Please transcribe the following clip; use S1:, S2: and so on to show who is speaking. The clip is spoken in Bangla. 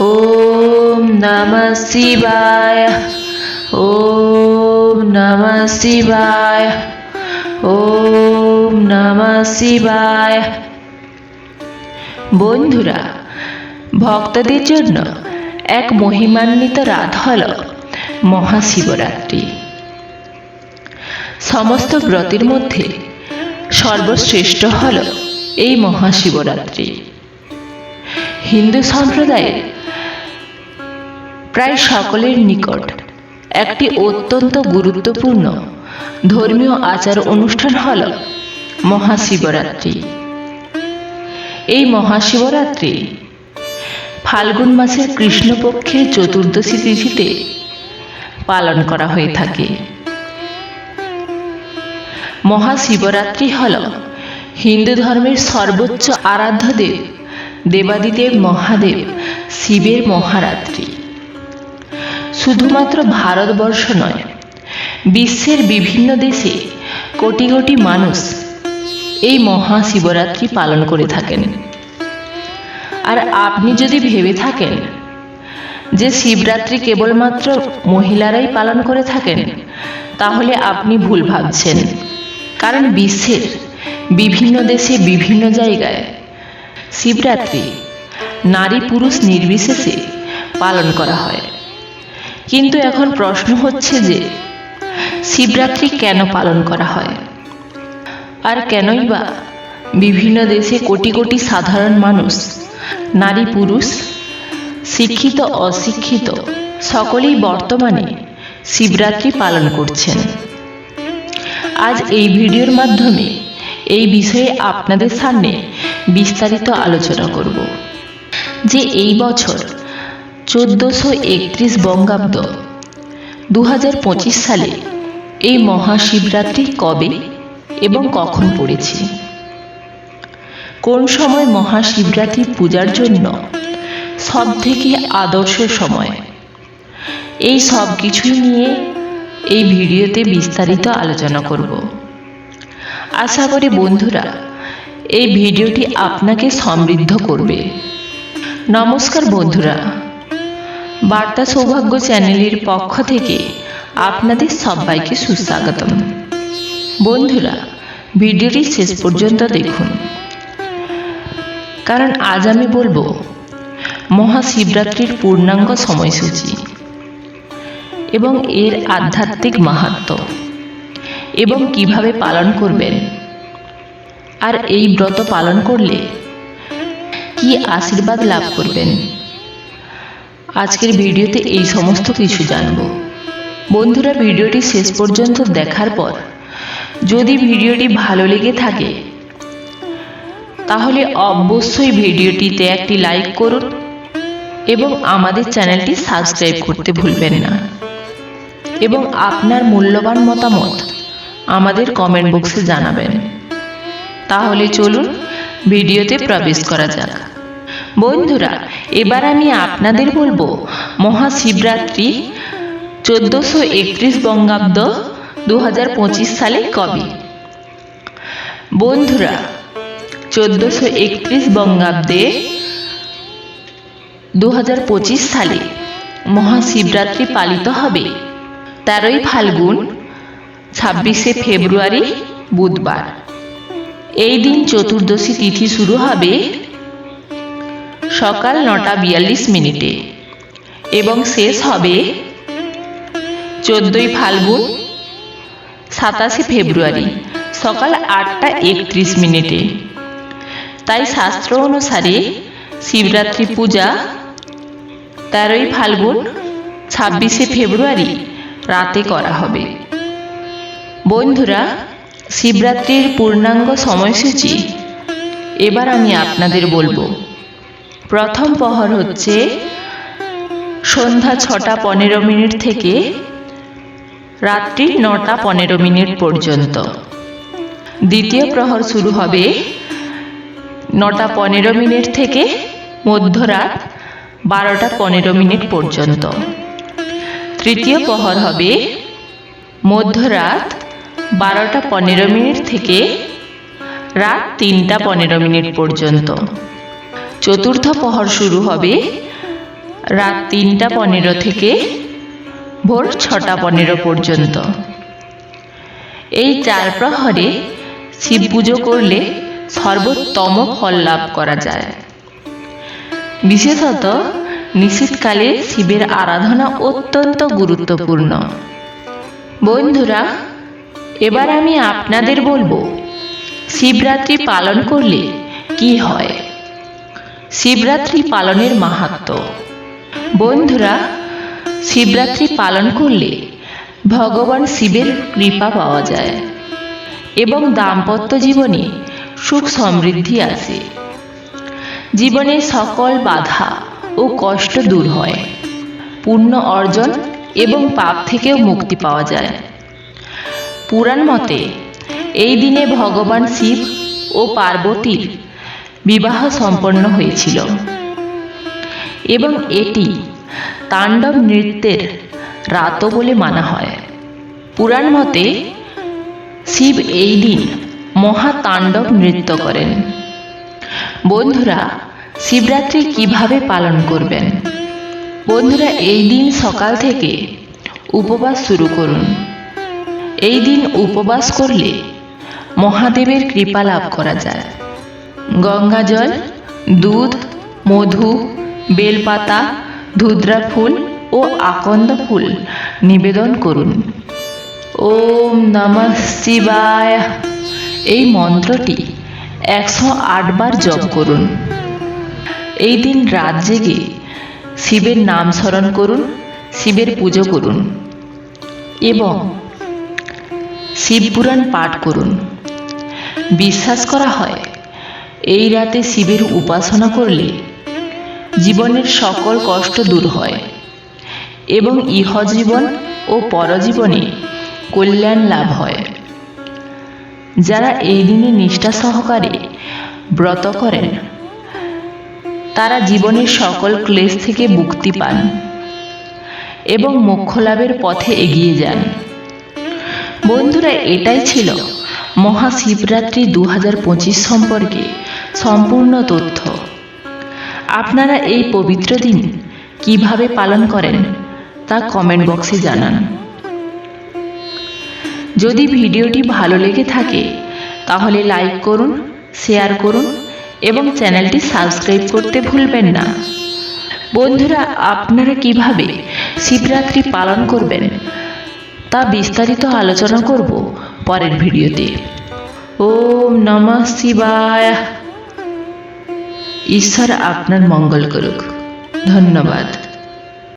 S1: ওম নমঃ শিবায়, ওম নমঃ শিবায়, ওম নমঃ শিবায়। বন্ধুরা, ভক্তদের জন্য এক মহিমান্বিত রাত হল মহাশিবরাত্রি। সমস্ত ব্রতের মধ্যে সর্বশ্রেষ্ঠ হল এই মহাশিবরাত্রি। হিন্দু সম্প্রদায়ের প্রায় সকলের নিকট। একটি অত্যন্ত গুরুত্বপূর্ণ ধর্মীয় আচার অনুষ্ঠান হল মহাশিবরাত্রি। এই মহাশিবরাত্রি ফাল্গুন মাসের কৃষ্ণপক্ষের চতুর্দশী তিথিতে পালন করা হয়ে থাকে। মহাশিবরাত্রি হল হিন্দু ধর্মের সর্বোচ্চ আরাধ্য দেব দেবাদিদেব মহাদেব শিবের মহারাত্রি। শুধুমাত্র ভারতবর্ষ নয়, বিশ্বের বিভিন্ন দেশে কোটি কোটি মানুষ এই মহাশিবরাত্রি পালন করে থাকেন। আর আপনি যদি ভেবে থাকেন যে শিবরাত্রি কেবলমাত্র মহিলারাই পালন করে থাকেন, তাহলে আপনি ভুল ভাবছেন। কারণ বিশ্বের বিভিন্ন দেশে বিভিন্ন জায়গায় শিবরাত্রি নারী পুরুষ নির্বিশেষে পালন করা হয়। কিন্তু এখন প্রশ্ন হচ্ছে যে, শিবরাত্রি কেন পালন করা হয়? আর কেনই বা বিভিন্ন দেশে কোটি কোটি সাধারণ মানুষ, নারী পুরুষ, শিক্ষিত, অশিক্ষিত, সকলেই বর্তমানে শিবরাত্রি পালন করছেন। আজ এই ভিডিওর মাধ্যমে এই বিষয়ে আপনাদের সামনে বিস্তারিত আলোচনা করব। যে এই বছর চোদ্দোশো একত্রিশ বঙ্গাব্দ। দু হাজার পঁচিশ সালে এই মহাশিবরাত্রি কবে এবং কখন পড়েছে? কোন সময় মহাশিবরাত্রি পূজার জন্য সব থেকে আদর্শ সময়? এই সব কিছুই নিয়ে এই ভিডিওতে বিস্তারিত আলোচনা করব। আশা করি বন্ধুরা, এই ভিডিওটি আপনাকে সমৃদ্ধ করবে। নমস্কার বন্ধুরা। বার্তা সৌভাগ্য চ্যানেলের পক্ষ থেকে আপনাদের সবাইকে সুস্বাগতম। বন্ধুরা, ভিডিওটি শেষ পর্যন্ত দেখুন। কারণ আজ আমি বলব, মহাশিবরাত্রির পূর্ণাঙ্গ সময়সূচি এবং এর আধ্যাত্মিক মাহাত্ম্য এবং কীভাবে পালন করবেন আর এই ব্রত পালন করলে কি আশীর্বাদ লাভ করবেন আজকের ভিডিওতে এই সমস্ত কিছু জানব। বন্ধুরা, ভিডিওটি শেষ পর্যন্ত দেখার পর যদি ভিডিওটি ভালো লেগে থাকে, তাহলে অবশ্যই ভিডিওটিতে একটি লাইক করুন এবং আমাদের চ্যানেলটি সাবস্ক্রাইব করতে ভুলবেন না। এবং আপনার মূল্যবান মতামত আমাদের কমেন্ট বক্সে জানাবেন। তাহলে চলুন ভিডিওতে প্রবেশ করা যাক। বন্ধুরা, এবার আমি আপনাদের বলব, মহাশিবরাত্রি চোদ্দোশো একত্রিশ বঙ্গাব্দ দু হাজার পঁচিশ সালে কবে? বন্ধুরা, চোদ্দোশো একত্রিশ বঙ্গাব্দে দু হাজার পঁচিশ সালে মহাশিবরাত্রি পালিত হবে। তেরোই ফাল্গুন, ছাব্বিশে ফেব্রুয়ারি বুধবার। এই দিন চতুর্দশী তিথি শুরু হবে সকাল নটা বিয়াল্লিশ মিনিটে। এবং শেষ হবে চোদ্দই ফাল্গুন, সাতাশে ফেব্রুয়ারি, সকাল আটটা একত্রিশ মিনিটে। তাই শাস্ত্র অনুসারে শিবরাত্রি পূজা তেরোই ফাল্গুন, ছাব্বিশে ফেব্রুয়ারি রাতে করা হবে। বন্ধুরা, শিবরাত্রির পূর্ণাঙ্গ সময়সূচি এবার আমি আপনাদের বলব। প্রথম প্রহর হচ্ছে সন্ধ্যা ছটা পনেরো মিনিট থেকে রাত্রি নটা পনেরো মিনিট পর্যন্ত। দ্বিতীয় প্রহর শুরু হবে নটা পনেরো মিনিট থেকে মধ্যরাত বারোটা পনেরো মিনিট পর্যন্ত। তৃতীয় প্রহর হবে মধ্যরাত বারোটা পনেরো মিনিট থেকে রাত তিনটা পনেরো মিনিট পর্যন্ত। চতুর্থ প্রহর শুরু হবে রাত তিনটা পনেরো থেকে ভোর ছটা পনেরো পর্যন্ত। এই চার প্রহরে শিব পুজো করলে সর্বোত্তম ফল লাভ করা যায়। বিশেষত নিশীতকালে শিবের আরাধনা অত্যন্ত গুরুত্বপূর্ণ। বন্ধুরা, এবার আমি আপনাদের বলব, শিবরাত্রি পালন করলে কি হয়? শিবরাত্রি পালনের মাহাত্ম্য বন্ধুরা, শিবরাত্রি পালন করলে ভগবান শিবের কৃপা পাওয়া যায় এবং দাম্পত্য জীবনে সুখ সমৃদ্ধি আসে। জীবনের সকল বাধা ও কষ্ট দূর হয় পুণ্য অর্জন এবং পাপ থেকেও মুক্তি পাওয়া যায়। পুরাণ মতে, এই দিনে ভগবান শিব ও পার্বতীর বিবাহ সম্পন্ন হয়েছিল। এবং এটি তাণ্ডব নৃত্যের রাতও বলে মানা হয়। পুরাণ মতে শিব এই দিন মহাতাণ্ডব নৃত্য করেন। বন্ধুরা, শিবরাত্রি কীভাবে পালন করবেন? বন্ধুরা, এই দিন সকাল থেকে উপবাস শুরু করুন। এই দিন উপবাস করলে মহাদেবের কৃপা লাভ করা যায়। গঙ্গা জল, দুধ, মধু, বেলপাতা ধুদ্রা ফুল ও আকন্দ ফুল নিবেদন করুন। ওম নমঃ শিবায়। এই মন্ত্রটি একশো বার জপ করুন। এই দিন রাত জেগে শিবের নাম স্মরণ করুন, শিবের পুজো করুন এবং শিবপুরাণ পাঠ করুন। বিশ্বাস করা হয় এই রাতে শিবের উপাসনা করলে জীবনের সকল কষ্ট দূর হয় এবং ইহজীবন ও পরজীবনে কল্যাণ লাভ হয়। যারা এই দিনে নিষ্ঠা সহকারে ব্রত করেন, তারা জীবনের সকল ক্লেশ থেকে মুক্তি পান এবং মোক্ষ লাভের পথে এগিয়ে যান। বন্ধুরা, এটাই ছিল মহাশিবরাত্রি দু হাজার পঁচিশ সম্পর্কে সম্পূর্ণ তথ্য। আপনারা এই পবিত্র দিন কীভাবে পালন করেন তা কমেন্ট বক্সে জানান। যদি ভিডিওটি ভালো লেগে থাকে, তাহলে লাইক করুন শেয়ার করুন এবং চ্যানেলটি সাবস্ক্রাইব করতে ভুলবেন না। বন্ধুরা, আপনারা কীভাবে শিবরাত্রি পালন করবেন তা বিস্তারিত আলোচনা করব পরের ভিডিওতে। ওম নমঃ শিবায়। ঈশ্বর আপনার মঙ্গল করুক। ধন্যবাদ।